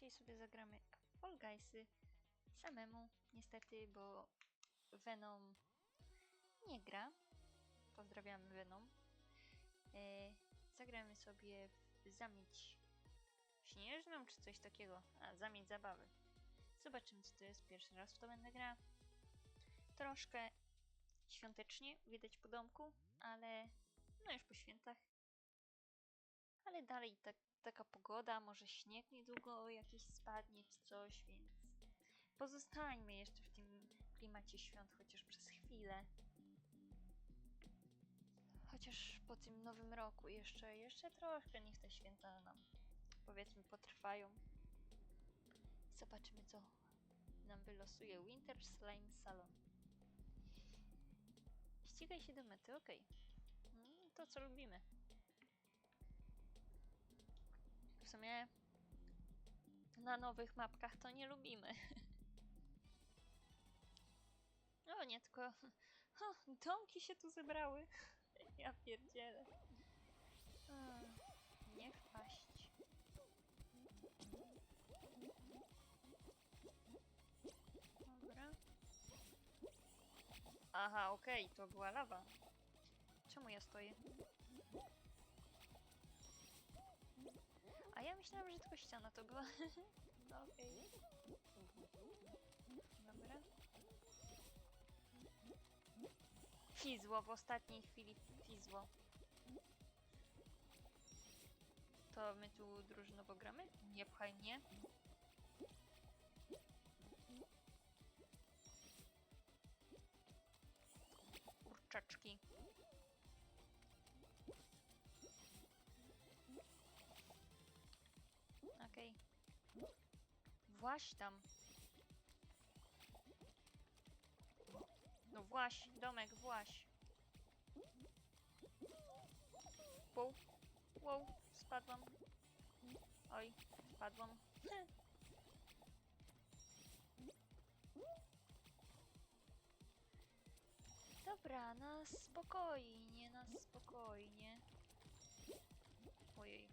dzisiaj sobie zagramy w Fall Guysy samemu, niestety, bo Venom nie gra. Pozdrawiamy Venom. E, zagramy sobie w zamieć śnieżną, czy coś takiego. A, zamieć zabawy. Zobaczymy, co to jest. Pierwszy raz w to będę grała. Troszkę świątecznie, widać po domku, ale no już po świętach. Ale dalej tak, taka pogoda, może śnieg niedługo jakiś spadnie czy coś, więc pozostańmy jeszcze w tym klimacie świąt chociaż przez chwilę. Chociaż po tym nowym roku jeszcze, jeszcze troszkę niech te święta nam powiedzmy potrwają. Zobaczymy co nam wylosuje Winter Slime Salon. Ścigaj się do mety, okej. Mm, To co lubimy. Sumie na nowych mapkach to nie lubimy. O nie, tylko o, domki się tu zebrały. Ja pierdzielę. A, Nie. Dobra. Aha, okej, to była lawa. Czemu ja stoję? Myślałam, że tylko ściana to była. No okej. Dobra. Fizło w ostatniej chwili fizło. To my tu drużynowo gramy? Nie pchaj mnie. Kurczaczki. Okej. Właś tam. No właś, domek, właś. Wow, wow, spadłam. Oj, spadłam. Dobra, na spokojnie, na spokojnie. Ojej.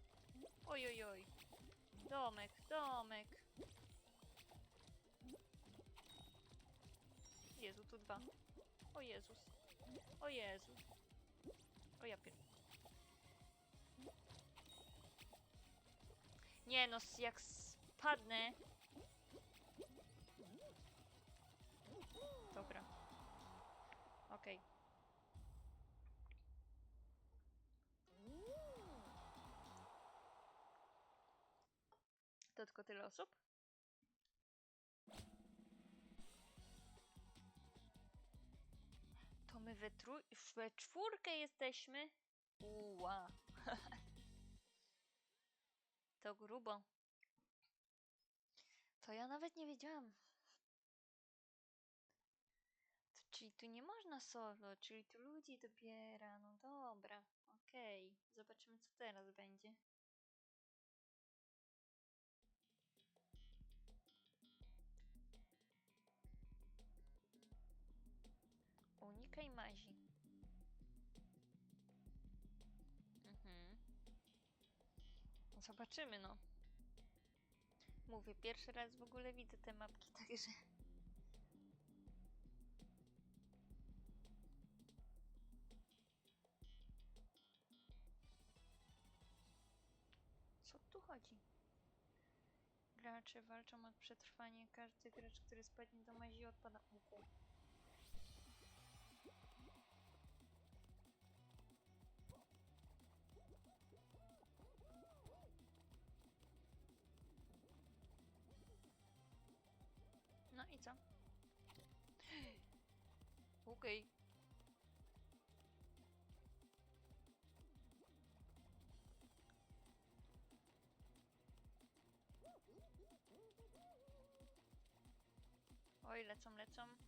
Oj, oj, oj. Domek, domek. Jezu, tu dwa. O Jezus. O Jezu. O ja pier... Nie no, jak spadnę... Dobra. Okej. To tylko tyle osób? To my we, trój... we czwórkę jesteśmy? Uła. to grubo. To ja nawet nie wiedziałam. To, czyli tu nie można solo, czyli tu ludzi dobiera. No dobra, okej. Zobaczymy co teraz będzie. Zobaczymy, no. Mówię, pierwszy raz w ogóle widzę te mapki, także... Co tu chodzi? Gracze walczą o przetrwanie. Każdy gracz, który spadnie do mazi odpada łuku. No i co? Okej. Oj, lecą, lecą. Dobra.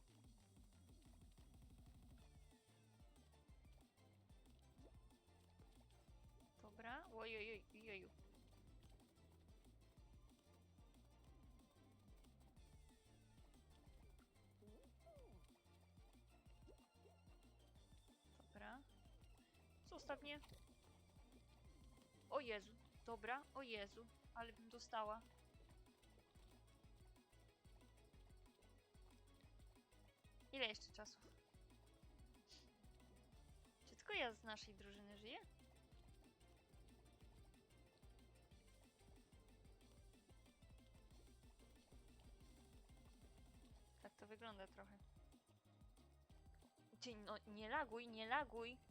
Zostaw mnie. O Jezu, dobra, o Jezu, ale bym dostała. Ile jeszcze czasu? Czy tylko ja z naszej drużyny żyję? Tak to wygląda trochę. No, nie laguj, nie laguj.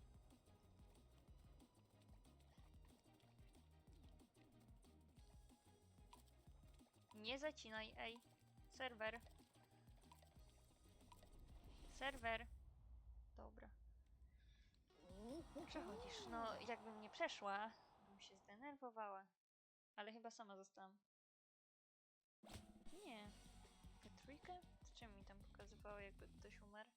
Nie zacinaj, ej. Serwer. Serwer. Dobra. Przechodzisz. No, jakbym nie przeszła, bym się zdenerwowała. Ale chyba sama zostałam. Nie. Tę trójkę? To czym mi tam pokazywało, jakby ktoś umarł?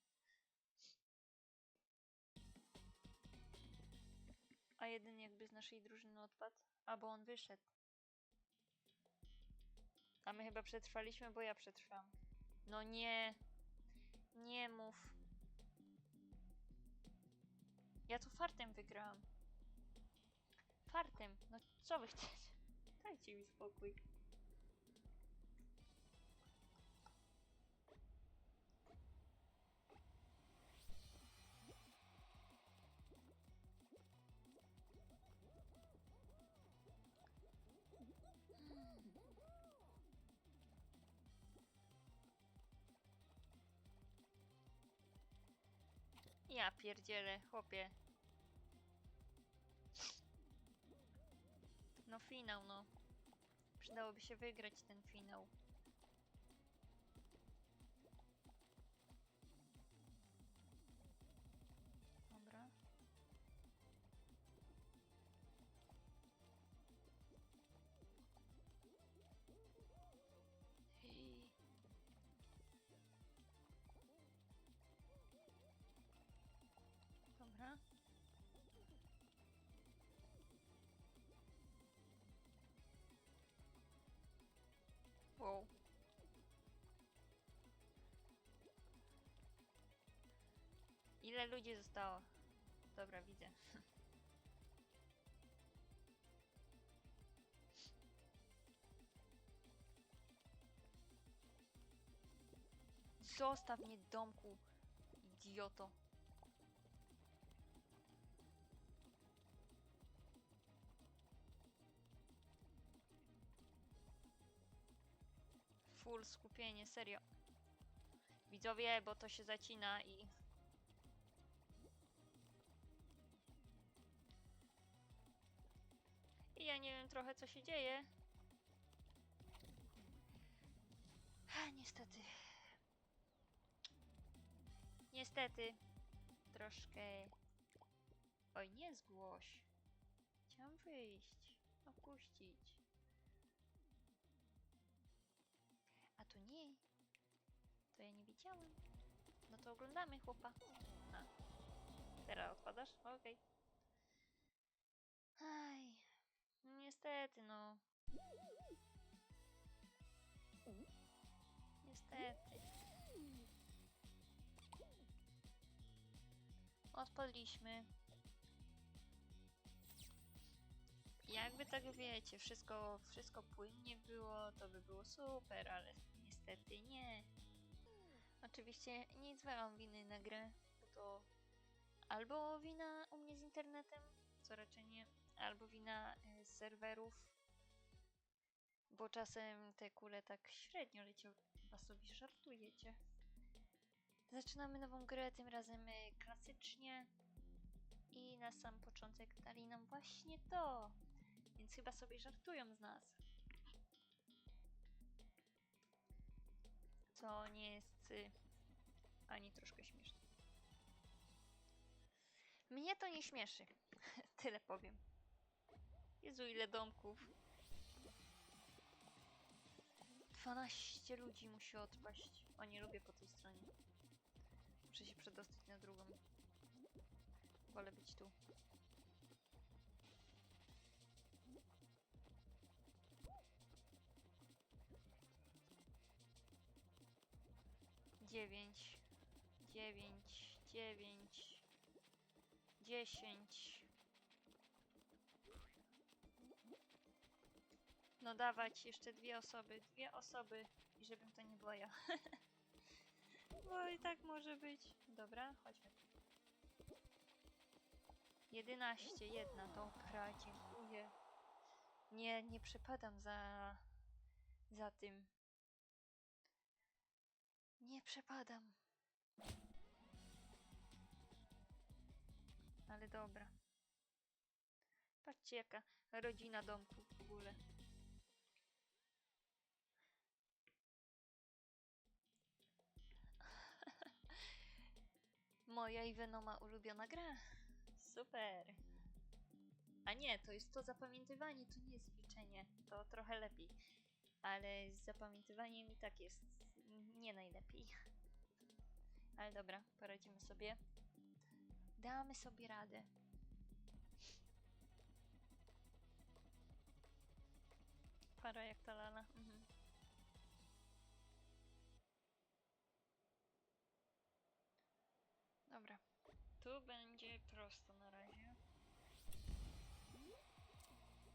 A jeden jakby z naszej drużyny odpadł? Albo on wyszedł. A my chyba przetrwaliśmy, bo ja przetrwam. No nie. Nie mów. Ja tu fartem wygrałam. Fartem. No co wy chcecie? Dajcie mi spokój. Ja pierdzielę, chłopie. No finał, no. Przydałoby się wygrać ten finał. Ile ludzi zostało? Dobra, widzę. Zostaw mnie domku, idioto. Full skupienie, serio. Widzowie, bo to się zacina i... trochę co się dzieje. A, niestety. Niestety. Troszkę... Oj, nie zgłoś. Chciałam wyjść. Opuścić. A to nie. To ja nie widziałem. No to oglądamy chłopa. A. Teraz odpadasz? Okej. Aj. Niestety, no. Niestety. Odpadliśmy. Jakby tak wiecie, wszystko, wszystko płynnie było, to by było super, ale niestety nie. Oczywiście nie zwalałam winy na grę, bo to albo wina u mnie z internetem, co raczej nie, albo wina y, serwerów, bo czasem te kule tak średnio lecią, chyba sobie żartujecie. Zaczynamy nową grę, tym razem y, klasycznie i na sam początek dali nam właśnie to, więc chyba sobie żartują z nas. Co nie jest y, ani troszkę śmieszne. Mnie to nie śmieszy. Tyle powiem. Jezu, ile domków. 12 ludzi musi odpaść. O, nie lubię po tej stronie. Muszę się przedostać na drugą. Wolę być tu. Dziewięć, dziewięć, dziewięć, dziesięć. No dawać jeszcze dwie osoby, dwie osoby i żebym to nie była ja. Bo i tak może być. Dobra, chodźmy. 11, jedna, dobra, dziękuję. Nie, nie przepadam za, za tym. Nie przepadam. Ale dobra. Patrzcie jaka rodzina domków w ogóle. Moja i Venoma ulubiona gra. Super. A nie, to jest to zapamiętywanie, to nie jest liczenie. To trochę lepiej. Ale z zapamiętywaniem i tak jest nie najlepiej. Ale dobra, poradzimy sobie. Damy sobie radę. Para jak ta lala. Tu będzie prosto na razie.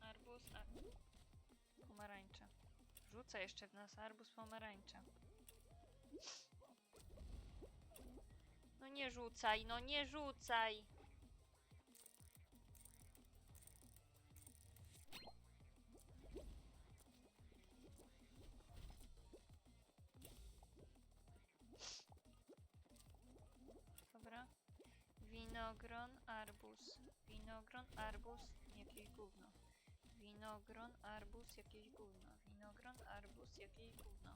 Arbuz, a... Pomarańcza. Rzuca jeszcze w nas arbuz, pomarańcza. No nie rzucaj, no nie rzucaj! Winogron, arbuz. Winogron, arbuz, jakieś gówno. Winogron, arbuz, jakieś gówno. Winogron, arbuz, jakieś gówno.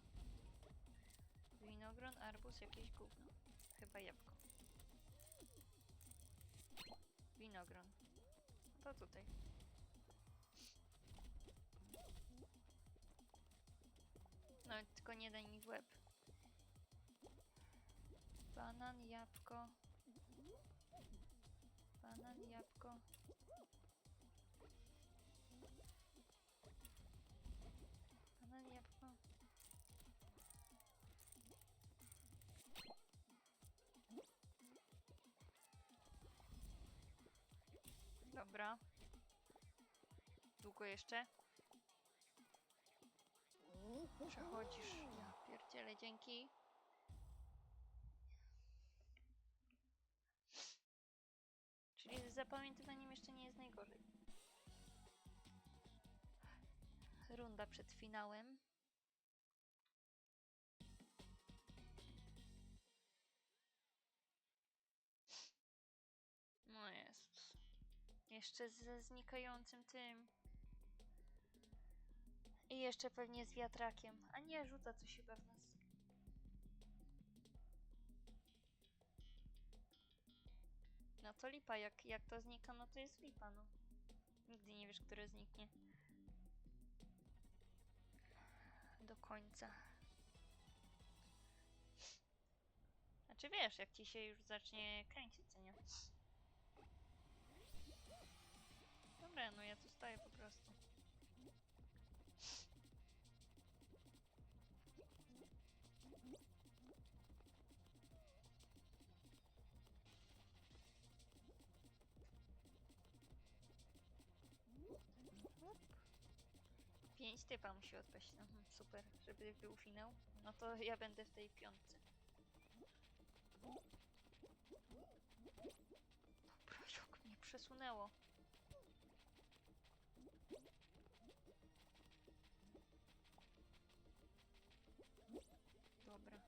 Winogron, arbuz, jakieś gówno. Chyba jabłko. Winogron. To tutaj. No, tylko nie daj mi w łeb. Banan, jabłko. Banan, jabłko. Banan, jabłko. Dobra. Długo jeszcze? Przechodzisz. Ja pierdzielę, dzięki. Czyli z zapamiętywaniem jeszcze nie jest najgorzej. Runda przed finałem. No jest. Jeszcze ze znikającym tym. I jeszcze pewnie z wiatrakiem. A nie, rzuca coś chyba w nas. No to lipa, jak, jak to znika, no to jest lipa, no. Nigdy nie wiesz, które zniknie. Do końca. Znaczy wiesz, jak ci się już zacznie kręcić, co nie? Dobra, no ja tu staję po prostu. Pięć typa musi odpaść. Mhm, super, żeby był finał. No to ja będę w tej piątce. Dobra, jak mnie przesunęło. Dobra.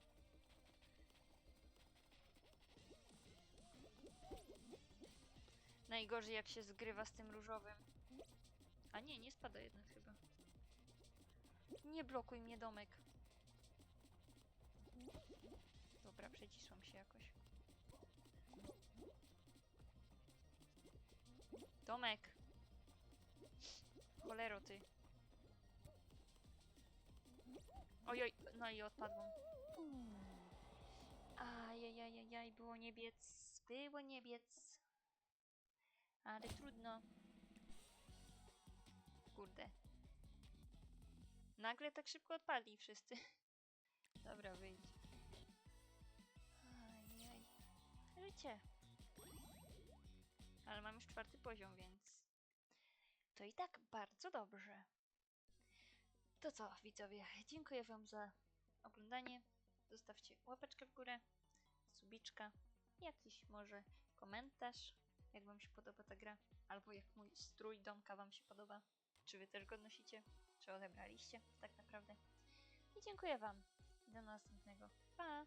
Najgorzej jak się zgrywa z tym różowym. A nie, nie spada jednak chyba. Nie blokuj mnie, domek. Dobra, przeciszam się jakoś. Domek! Cholero ty. Ojoj, no i odpadłam. Ajajajajaj, było niebiec, było niebiec. Ale trudno. Kurde. Nagle tak szybko odpadli wszyscy. Dobra, wyjdź. Ajaj. Życie. Ale mam już czwarty poziom, więc... To i tak bardzo dobrze. To co, widzowie, dziękuję wam za oglądanie. Zostawcie łapeczkę w górę, subiczka, jakiś może komentarz, jak wam się podoba ta gra, albo jak mój strój domka wam się podoba. Czy wy też go nosicie? czy odebraliście tak naprawdę. I dziękuję Wam. Do następnego. Pa!